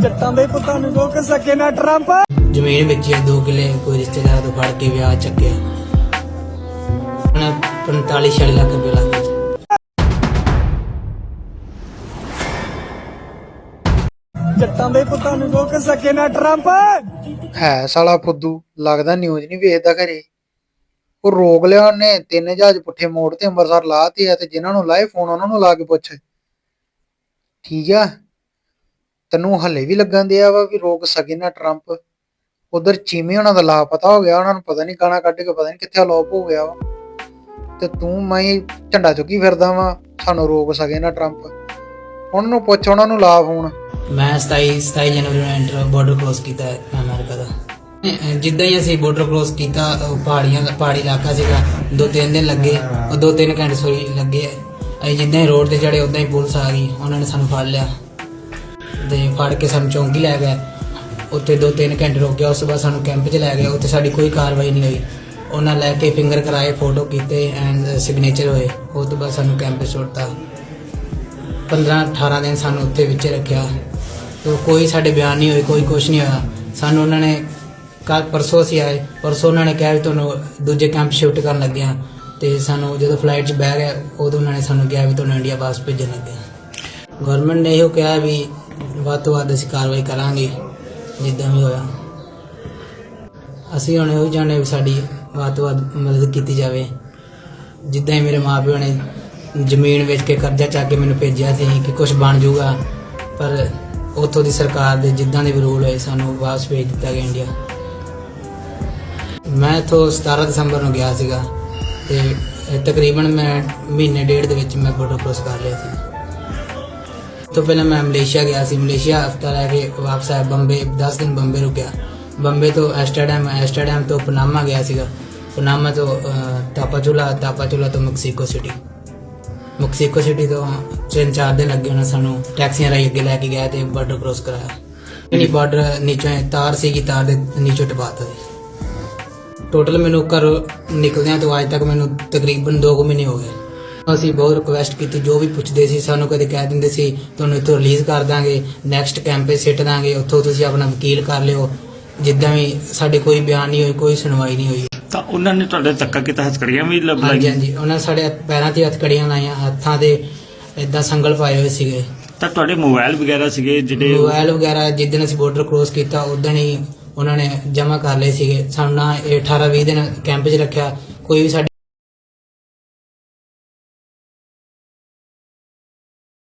ਜੱਟਾਂ ਦੇ ਪੁੱਤਾਂ ਨੂੰ ਰੋਕ ਸਕੇ ਨਾ ਟਰੰਪ। ਜ਼ਮੀਨ ਵੇਚੀ 2 ਕਿੱਲੇ ਕੋਈ ਰਿਸ਼ਤੇਦਾਰ ਤੋਂ ਫੜ ਕੇ ਵਿਆਹ ਚੱਕਿਆ। ਉਹਨੇ 45 ਛੇ ਲੱਖ ਰੁਪਏ ਲੱਗ ਗਏ। ਜੱਟਾਂ ਦੇ ਪੁੱਤਾਂ ਨੂੰ ਰੋਕ ਸਕੇ ਨਾ ਟਰੰਪ। ਹੈ ਸਾਲਾ ਫੁੱਦੂ ਲੱਗਦਾ ਨਿਊਜ਼ ਨਹੀਂ ਵੇਖਦਾ ਘਰੇ। ਉਹ ਰੋਕ ਲਿਆ ਉਹਨੇ ਤਿੰਨ ਜਹਾਜ਼ ਪੁੱਠੇ ਮੋੜ ਤੇ ਅੰਮ੍ਰਿਤਸਰ ਲਾਤੇ ਆ ਤੇ ਜਿਨ੍ਹਾਂ ਨੂੰ ਲਾਏ ਫੋਨ ਉਹਨਾਂ ਨੂੰ ਲਾ ਕੇ ਪੁੱਛ। ਠੀਕ ਆ? ਤੈਨੂੰ ਹੱਲੇ ਵੀ ਲੱਗਣ ਦਿਆ ਵਾ ਵੀ ਰੋਕ ਸਕੇ ਨਾ ਟਰੰਪ ਉਧਰ ਚੀਮੇ ਉਹਨਾਂ ਦਾ ਲਾ ਪਤਾ ਹੋ ਗਿਆ, ਉਹਨਾਂ ਨੂੰ ਪਤਾ ਨਹੀਂ ਗਾਣਾ ਕੱਢ ਕੇ ਪਤਾ ਨਹੀਂ ਕਿੱਥੇ ਅਲੋਪ ਹੋ ਗਿਆ ਵਾ। ਤੇ ਤੂੰ ਮੈਂ ਝੰਡਾ ਚੁੱਕੀ ਫਿਰਦਾ ਵਾ, ਸਾਨੂੰ ਰੋਕ ਸਕੇ ਨਾ ਟਰੰਪ ਉਹਨਾਂ ਨੂੰ ਪੁੱਛ ਉਹਨਾਂ ਨੂੰ ਲਾ ਫੋਨ ਮੈਂ 27 27 ਜਨਵਰੀ ਨੂੰ ਇੰਟਰ ਬਾਰਡਰ ਕ੍ਰੋਸ ਕੀਤਾ ਹੈ ਅਮਰੀਕਾ ਦਾ। ਜਿੱਦਾਂ ਹੀ ਅਸੀਂ ਬਾਰਡਰ ਕ੍ਰੋਸ ਕੀਤਾ, ਉਹ ਪਹਾੜੀਆਂ ਦਾ ਪਹਾੜੀ ਇਲਾਕਾ ਸੀਗਾ, ਦੋ ਤਿੰਨ ਦਿਨ ਲੱਗੇ, ਉਹ ਦੋ ਤਿੰਨ ਘੰਟੇ ਸੋਈ ਲੱਗੇ। ਅਸੀਂ ਜਿੱਦਾਂ ਹੀ ਰੋਡ ਤੇ ਚੜੇ ਉਦਾਂ ਹੀ ਪੁਲਿਸ ਆ ਗਈ, ਉਹਨਾਂ ਨੇ ਸਾਨੂੰ ਫੜ ਲਿਆ। ਤੇ ਫੜ ਕੇ ਸਾਨੂੰ ਚੌਂਕੀ ਲੈ ਗਏ। ਉੱਥੇ ਦੋ ਤਿੰਨ ਘੰਟੇ ਰੋਕਿਆ ਉਸ ਤੋਂ ਬਾਅਦ ਸਾਨੂੰ ਕੈਂਪ 'ਚ ਲੈ ਗਏ। ਉੱਥੇ ਸਾਡੀ ਕੋਈ ਕਾਰਵਾਈ ਨਹੀਂ ਹੋਈ। ਉਹਨਾਂ ਲੈ ਕੇ ਫਿੰਗਰ ਕਰਾਏ ਫੋਟੋ ਕੀਤੇ ਐਂਡ ਸਿਗਨੇਚਰ ਹੋਏ। ਉਸ ਤੋਂ ਬਾਅਦ ਸਾਨੂੰ ਕੈਂਪ 'ਚ ਛੋੜਤਾ। 15 18 ਦਿਨ ਸਾਨੂੰ ਉੱਥੇ ਵਿੱਚ ਰੱਖਿਆ। ਤੇ ਕੋਈ ਸਾਡੇ ਬਿਆਨ ਨਹੀਂ ਹੋਏ, ਕੋਈ ਕੁਝ ਨਹੀਂ ਹੋਇਆ। ਸਾਨੂੰ ਉਹਨਾਂ ਨੇ ਕੱਲ ਪਰਸੋਂ ਅਸੀਂ ਆਏ। ਪਰਸੋਂ ਉਹਨਾਂ ਨੇ ਕਿਹਾ ਵੀ ਤੁਹਾਨੂੰ ਦੂਜੇ ਕੈਂਪ ਸ਼ਿਫਟ ਕਰਨ ਲੱਗੇ ਆ ਤੇ ਸਾਨੂੰ ਜਦੋਂ ਫਲਾਈਟ 'ਚ ਬਹਿ ਗਏ, ਉਦੋਂ ਉਹਨਾਂ ਨੇ ਸਾਨੂੰ ਕਿਹਾ ਵੀ ਤੁਹਾਨੂੰ ਇੰਡੀਆ ਵਾਪਸ ਭੇਜਣ ਲੱਗੇ ਆ ਗਵਰਨਮੈਂਟ ਨੇ ਇਹੋ ਕਿਹਾ ਵੀ ਵੱਧ ਤੋਂ ਵੱਧ ਅਸੀਂ ਕਾਰਵਾਈ ਕਰਾਂਗੇ, ਜਿੱਦਾਂ ਵੀ ਹੋਇਆ। ਅਸੀਂ ਹੁਣ ਇਹੋ ਚਾਹੁੰਦੇ ਵੀ ਸਾਡੀ ਵੱਧ ਤੋਂ ਵੱਧ ਮਦਦ ਕੀਤੀ ਜਾਵੇ। ਜਿੱਦਾਂ ਹੀ ਮੇਰੇ ਮਾਪਿਓ ਨੇ ਜ਼ਮੀਨ ਵੇਚ ਕੇ ਕਰਜ਼ਾ ਚੱਕ ਕੇ ਮੈਨੂੰ ਭੇਜਿਆ ਸੀ ਕਿ ਕੁਝ ਬਣ ਜਾਊਗਾ, ਪਰ ਉੱਥੋਂ ਦੀ ਸਰਕਾਰ ਦੇ ਜਿੱਦਾਂ ਦੇ ਵੀ ਰੂਲ ਹੋਏ, ਸਾਨੂੰ ਵਾਪਸ ਭੇਜ ਦਿੱਤਾ ਗਿਆ ਇੰਡੀਆ ਮੈਂ ਇੱਥੋਂ 17 ਦਸੰਬਰ ਨੂੰ ਗਿਆ ਸੀਗਾ ਤੇ ਤਕਰੀਬਨ ਮੈਂ ਮਹੀਨੇ ਡੇਢ ਦੇ ਵਿੱਚ ਮੈਂ ਬਾਰਡਰ ਕ੍ਰੋਸ ਕਰ ਲਿਆ ਸੀ। ਤੋਂ ਪਹਿਲਾਂ ਮੈਂ ਮਲੇਸ਼ੀਆ ਗਿਆ ਸੀ। ਮਲੇਸ਼ੀਆ ਹਫਤਾ ਰਹਿ ਕੇ ਵਾਪਸ ਆਇਆ ਬੰਬੇ 10 ਦਿਨ ਬੰਬੇ ਰੁਕਿਆ। ਬੰਬੇ ਤੋਂ ਐਸਟਰਡਮ ਐਸਟਰਡਮ ਤੋਂ ਪਨਾਮਾ ਗਿਆ ਸੀਗਾ। ਪਨਾਮਾ ਤੋਂ ਤਾਪਾਚੁਲਾ ਤਾਪਾਚੁਲਾ ਤੋਂ ਮੈਕਸੀਕੋ ਸਿਟੀ। ਮੈਕਸੀਕੋ ਸਿਟੀ ਤੋਂ ਤਿੰਨ ਚਾਰ ਦਿਨ ਲੱਗੇ ਉਹਨਾਂ ਸਾਨੂੰ ਟੈਕਸੀਆਂ ਰਾਹੀਂ ਅੱਗੇ ਲੈ ਕੇ ਗਿਆ ਤੇ ਬਾਰਡਰ ਕ੍ਰੋਸ ਕਰਾਇਆ। ਜਿਹੜੀ ਬਾਰਡਰ ਨੀਚੋਂ ਤਾਰ ਸੀਗੀ, ਤਾਰ ਦੇ ਨੀਚੋਂ ਟਪਾਤਾ ਸੀ। ਟੋਟਲ ਮੈਨੂੰ ਘਰ ਨਿਕਲਦਿਆਂ ਤੋਂ ਅੱਜ ਤੱਕ ਮੈਨੂੰ ਤਕਰੀਬਨ 2 ਮਹੀਨੇ ਹੋ ਗਏ। ਅਸੀਂ ਬਹੁਤ ਰਿਕੁਐਸਟ ਕੀਤੀ ਜੋ ਵੀ ਪੁੱਛਦੇ ਸੀ ਸਾਨੂੰ ਕਦੇ ਕਹਿ ਦਿੰਦੇ ਸੀ ਤੁਹਾਨੂੰ ਇੱਥੋਂ ਰਿਲੀਜ਼ ਕਰ ਦਾਂਗੇ ਨੈਕਸਟ ਕੈਂਪੇ ਸਿੱਟ ਦਾਂਗੇ ਉੱਥੋਂ ਤੁਸੀਂ ਆਪਣਾ ਵਕੀਲ ਕਰ ਲਿਓ। ਜਿੱਦਾਂ ਵੀ ਸਾਡੇ ਕੋਈ ਬਿਆਨ ਨਹੀਂ ਹੋਈ ਕੋਈ ਸੁਣਵਾਈ ਨਹੀਂ ਹੋਈ। ਤਾਂ ਉਹਨਾਂ ਨੇ ਤੁਹਾਡੇ ਧੱਕਾ ਕੀਤਾ ਹਸਕੜੀਆਂ ਵੀ ਲੱਭ ਹਾਂਜੀ ਲਾਈਆਂ? ਹਾਂਜੀ ਉਹਨਾਂ ਨੇ ਸਾਡੇ ਪੈਰਾਂ ਤੇ ਹੱਥਕੜੀਆਂ ਲਾਈਆਂ ਹੱਥਾਂ ਤੇ ਇਦਾਂ ਸੰਗਲ ਪਾਏ ਹੋਏ ਸੀਗੇ। ਤਾਂ ਤੁਹਾਡੇ ਮੋਬਾਈਲ ਵਗੈਰਾ ਸੀਗੇ ਜਿਹੜੇ ਮੋਬਾਈਲ ਵਗੈਰਾ ਜਿੱਦਣ ਅਸੀਂ ਬਾਰਡਰ ਕ੍ਰੋਸ ਕੀਤਾ ਉਦੋਂ ਹੀ ਉਹਨਾਂ ਨੇ ਜਮ੍ਹਾਂ ਕਰ ਲਏ ਸੀਗੇ। ਸਾਨੂੰ ਨਾ ਇਹ 18 20 ਦਿਨ ਕੈਂਪ 'ਚ ਰੱਖਿਆ। ਕੋਈ ਵੀ ਸਾਡੀ